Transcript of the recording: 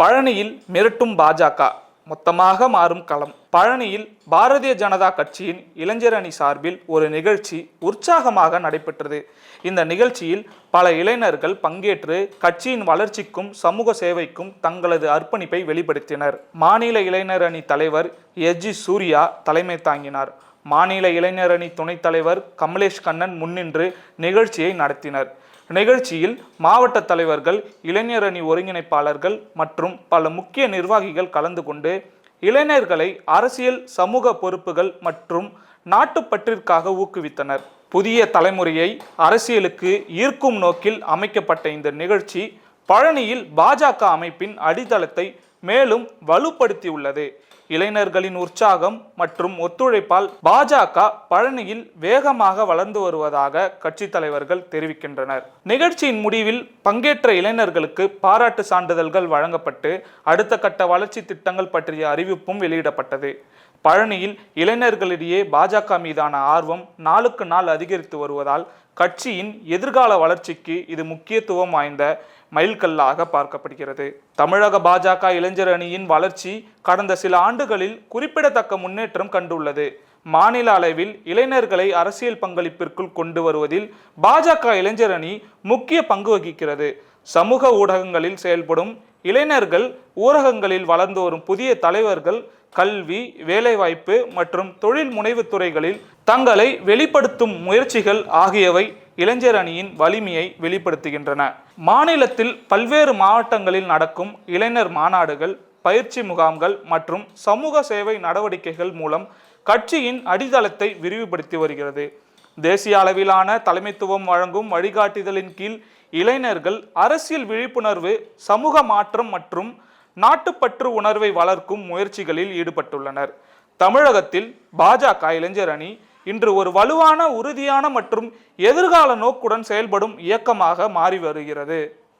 பழனியில் மிரட்டும் பாஜக மொத்தமாக மாறும் களம். பழனியில் பாரதிய ஜனதா கட்சியின் இளைஞர் அணி சார்பில் ஒரு நிகழ்ச்சி உற்சாகமாக நடைபெற்றது. இந்த நிகழ்ச்சியில் பல இளைஞர்கள் பங்கேற்று கட்சியின் வளர்ச்சிக்கும் சமூக சேவைக்கும் தங்களது அர்ப்பணிப்பை வெளிப்படுத்தினர். மாநில இளைஞர் அணி தலைவர் எஸ் ஜி. சூர்யா தலைமை தாங்கினார். மாநில இளைஞர் அணி துணைத் தலைவர் கமலேஷ் கண்ணன் முன்னின்று நிகழ்ச்சியை நடத்தினர். நிகழ்ச்சியில் மாவட்ட தலைவர்கள் இளைஞர் அணி ஒருங்கிணைப்பாளர்கள் மற்றும் பல முக்கிய நிர்வாகிகள் கலந்து கொண்டு இளைஞர்களை அரசியல் சமூக பொறுப்புகள் மற்றும் நாட்டுப்பற்றிற்காக ஊக்குவித்தனர். புதிய தலைமுறையை அரசியலுக்கு ஈர்க்கும் நோக்கில் அமைக்கப்பட்ட இந்த நிகழ்ச்சி பழனியில் பாஜக அமைப்பின் அடித்தளத்தை மேலும் வலுப்படுத்தியுள்ளது. இளைஞர்களின் உற்சாகம் மற்றும் ஒத்துழைப்பால் பாஜக பழனியில் வேகமாக வளர்ந்து வருவதாக கட்சி தலைவர்கள் தெரிவிக்கின்றனர். நிகழ்ச்சியின் முடிவில் பங்கேற்ற இளைஞர்களுக்கு பாராட்டு சான்றிதழ்கள் வழங்கப்பட்டு அடுத்த கட்ட வளர்ச்சி திட்டங்கள் பற்றிய அறிவிப்பும் வெளியிடப்பட்டது. பழனியில் இளைஞர்களிடையே பாஜக மீதான ஆர்வம் நாளுக்கு நாள் அதிகரித்து வருவதால் கட்சியின் எதிர்கால வளர்ச்சிக்கு இது முக்கியத்துவம் வாய்ந்த மைல்கல்லாக பார்க்கப்படுகிறது. தமிழக பாஜக இளைஞர் அணியின் வளர்ச்சி கடந்த சில ஆண்டுகளில் குறிப்பிடத்தக்க முன்னேற்றம் கண்டுள்ளது. மாநில அளவில் இளைஞர்களை அரசியல் பங்களிப்பிற்குள் கொண்டு வருவதில் பாஜக இளைஞர் அணி முக்கிய பங்கு வகிக்கிறது. சமூக ஊடகங்களில் செயல்படும் இளைஞர்கள் ஊரகங்களில் வளர்ந்து வரும் புதிய தலைவர்கள் கல்வி வேலைவாய்ப்பு மற்றும் தொழில் முனைவு துறைகளில் தங்களை வெளிப்படுத்தும் முயற்சிகள் ஆகியவை இளைஞர் அணியின் வலிமையை வெளிப்படுத்துகின்றன. மாநிலத்தில் பல்வேறு மாவட்டங்களில் நடக்கும் இளைஞர் மாநாடுகள் பயிற்சி முகாம்கள் மற்றும் சமூக சேவை நடவடிக்கைகள் மூலம் கட்சியின் அடித்தளத்தை விரிவுபடுத்தி வருகிறது. தேசிய அளவிலான தலைமைத்துவம் வழங்கும் வழிகாட்டுதலின் கீழ் இளைஞர்கள் அரசியல் விழிப்புணர்வு சமூக மாற்றம் மற்றும் நாட்டுப்பற்று உணர்வை வளர்க்கும் முயற்சிகளில் ஈடுபட்டுள்ளனர். தமிழகத்தில் பாஜக இளைஞர் அணி இன்று ஒரு வலுவான உறுதியான மற்றும் எதிர்கால நோக்குடன் செயல்படும் இயக்கமாக மாறி வருகிறது.